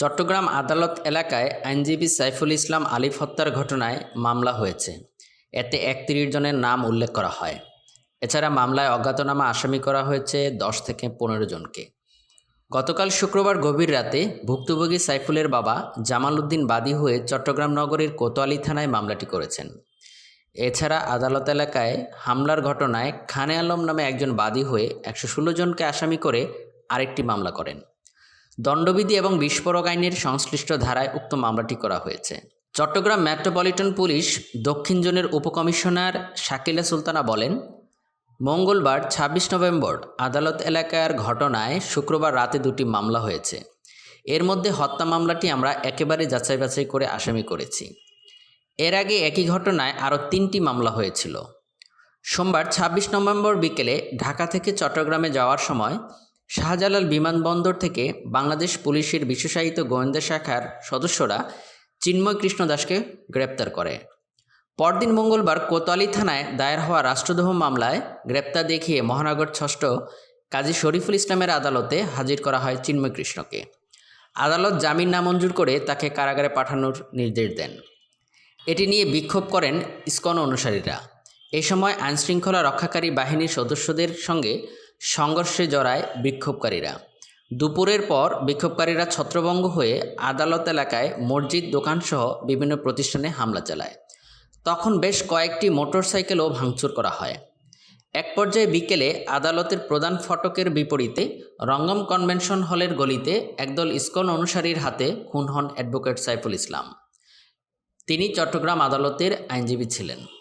চট্টগ্রাম আদালত এলাকায় আইনজীবী সাইফুল ইসলাম আলিফ হত্যার ঘটনায় মামলা হয়েছে। এতে একত্রিশ জনের নাম উল্লেখ করা হয়। এছাড়া মামলায় অজ্ঞাতনামা আসামি করা হয়েছে দশ থেকে পনেরো জনকে। গতকাল শুক্রবার গভীর রাতে ভুক্তভোগী সাইফুলের বাবা জামাল উদ্দিন বাদী হয়ে চট্টগ্রাম নগরীর কোতোয়ালি থানায় মামলাটি করেছেন। এছাড়া আদালত এলাকায় হামলার ঘটনায় খানে আলম নামে একজন বাদী হয়ে একশো ষোলো জনকে আসামি করে আরেকটি মামলা করেন। দণ্ডবিধি এবং বিস্ফোরক আইনের সংশ্লিষ্ট ধারায় উক্ত মামলাটি করা হয়েছে। চট্টগ্রাম মেট্রোপলিটন পুলিশ দক্ষিণ জোনের উপকমিশনার শাকিলা সুলতানা বলেন, মঙ্গলবার ২৬ নভেম্বর আদালত এলাকার ঘটনায় শুক্রবার রাতে দুটি মামলা হয়েছে। এর মধ্যে হত্যা মামলাটি আমরা একেবারে যাচাই বাছাই করে আসামি করেছি। এর আগে একই ঘটনায় আরও তিনটি মামলা হয়েছিল। সোমবার ২৬ নভেম্বর বিকেলে ঢাকা থেকে চট্টগ্রামে যাওয়ার সময় শাহজালাল বিমানবন্দর থেকে বাংলাদেশ পুলিশের বিশেষায়িত গোয়েন্দা শাখার সদস্যরা চিন্ময় কৃষ্ণ দাসকে গ্রেপ্তার করে। পরদিন মঙ্গলবার কোতোয়ালি থানায় দায়ের হওয়া রাষ্ট্রদ্রোহ মামলায় গ্রেপ্তার দেখিয়ে মহানগর ষষ্ঠ কাজী শরীফুল ইসলামের আদালতে হাজির করা হয় চিন্ময় কৃষ্ণকে। আদালত জামিন নামঞ্জুর করে তাকে কারাগারে পাঠানোর নির্দেশ দেন। এটি নিয়ে বিক্ষোভ করেন ইসকন অনুসারীরা। এ সময় আইনশৃঙ্খলা রক্ষাকারী বাহিনীর সদস্যদের সঙ্গে সংঘর্ষে জড়ায় বিক্ষোভকারীরা। দুপুরের পর বিক্ষোভকারীরা ছত্রভঙ্গ হয়ে আদালত এলাকায় মসজিদ, দোকানসহ বিভিন্ন প্রতিষ্ঠানে হামলা চালায়। তখন বেশ কয়েকটি মোটরসাইকেলও ভাঙচুর করা হয়। এক পর্যায়ে বিকেলে আদালতের প্রধান ফটকের বিপরীতে রঙ্গম কনভেনশন হলের গলিতে একদল ইসকন অনুসারীর হাতে খুন হন অ্যাডভোকেট সাইফুল ইসলাম। তিনি চট্টগ্রাম আদালতের আইনজীবী ছিলেন।